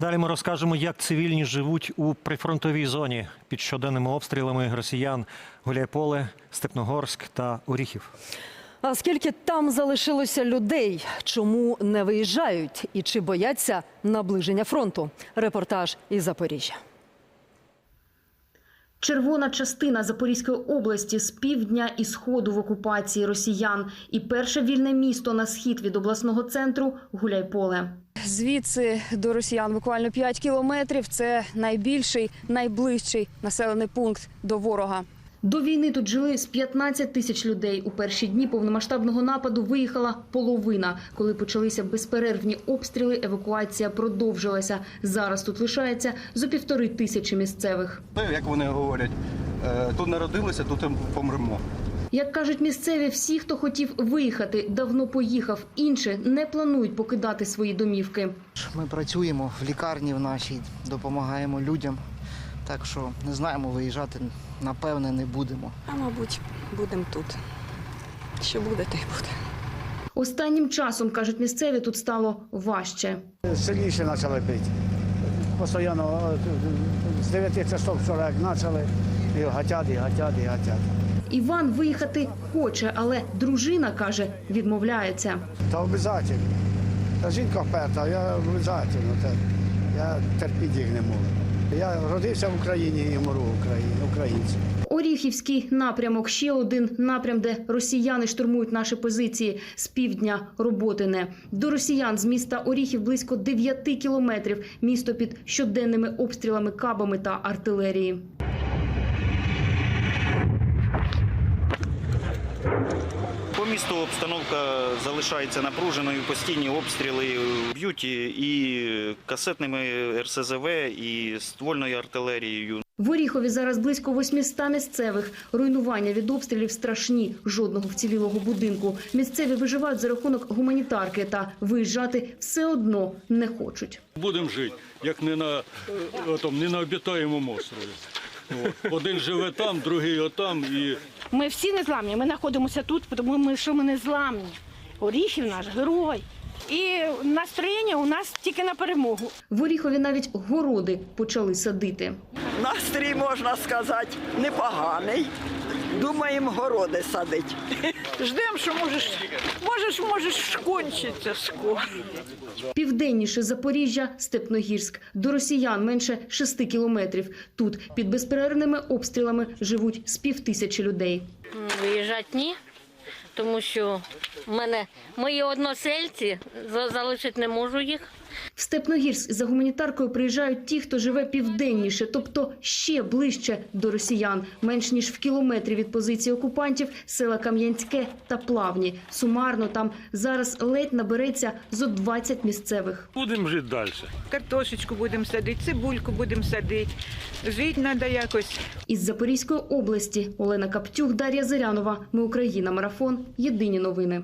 Далі ми розкажемо, як цивільні живуть у прифронтовій зоні під щоденними обстрілами росіян Гуляйполе, Степногорськ та Оріхів. А скільки там залишилося людей? Чому не виїжджають і чи бояться наближення фронту? Репортаж із Запоріжжя. Червона частина Запорізької області з півдня і сходу в окупації росіян. І перше вільне місто на схід від обласного центру Гуляйполе. Звідси до росіян буквально 5 кілометрів. Це найбільший, найближчий населений пункт до ворога. До війни тут жили з 15 тисяч людей. У перші дні повномасштабного нападу виїхала половина. Коли почалися безперервні обстріли, евакуація продовжилася. Зараз тут лишається зо півтори тисячі місцевих. Як вони говорять, е, тут народилися, тут помремо. Як кажуть місцеві, всі, хто хотів виїхати, давно поїхав. Інші не планують покидати свої домівки. Ми працюємо в лікарні в нашій, допомагаємо людям. Так що не знаємо, виїжджати напевне не будемо. А мабуть, будемо тут. Що буде, то й буде. Останнім часом, кажуть місцеві, тут стало важче. сильніше почали бити. Постоянно з 9 часов вчора як почали, і гатять, і гатять, і гатять. Іван виїхати хоче, але дружина каже, відмовляється. Та обов'язково. Та жінка вперта, я обов'язково. Я терпіти їх не можу. Я родився в Україні і мору в Україні, українцем. Оріхівський напрямок ще один напрям, де росіяни штурмують наші позиції з півдня Роботине. До росіян з міста Оріхів близько 9 кілометрів. Місто під щоденними обстрілами кабами та артилерії. По місту обстановка залишається напруженою, постійні обстріли б'ють і касетними РСЗВ, і ствольною артилерією. В Оріхові зараз близько 800 місцевих. Руйнування від обстрілів страшні. Жодного вцілілого будинку. Місцеві виживають за рахунок гуманітарки та виїжджати все одно не хочуть. Будемо жити, як не на, е, не на обітаємому острові. От. Один живе там, другий отам. І Ми всі незламні. Ми знаходимося тут, тому ми, що ми незламні. Оріхів наш герой. І настроєння у нас тільки на перемогу. В Оріхові навіть городи почали садити. Настрій, можна сказати, непоганий. Думаємо городи садити. Ждемо, що можеш, можеш, можеш кончиться скоро. Південніше Запоріжжя, Степногірськ. До росіян менше 6 кілометрів. Тут під безперервними обстрілами живуть з півтисячі людей. Виїжджати ні, тому що в мене мої односельці за- залишити не можу їх. В Степногірськ за гуманітаркою приїжджають ті, хто живе південніше, тобто ще ближче до росіян, менш ніж в кілометрі від позиції окупантів, села Кам'янське та Плавні. Сумарно там зараз ледь набереться зо 20 місцевих. будемо жити далі. Картошечку будемо садити, цибульку будемо садити. Жити треба якось. Із Запорізької області Олена Каптюх, Дар'я Зирянова. Ми Україна. Марафон. Єдині новини.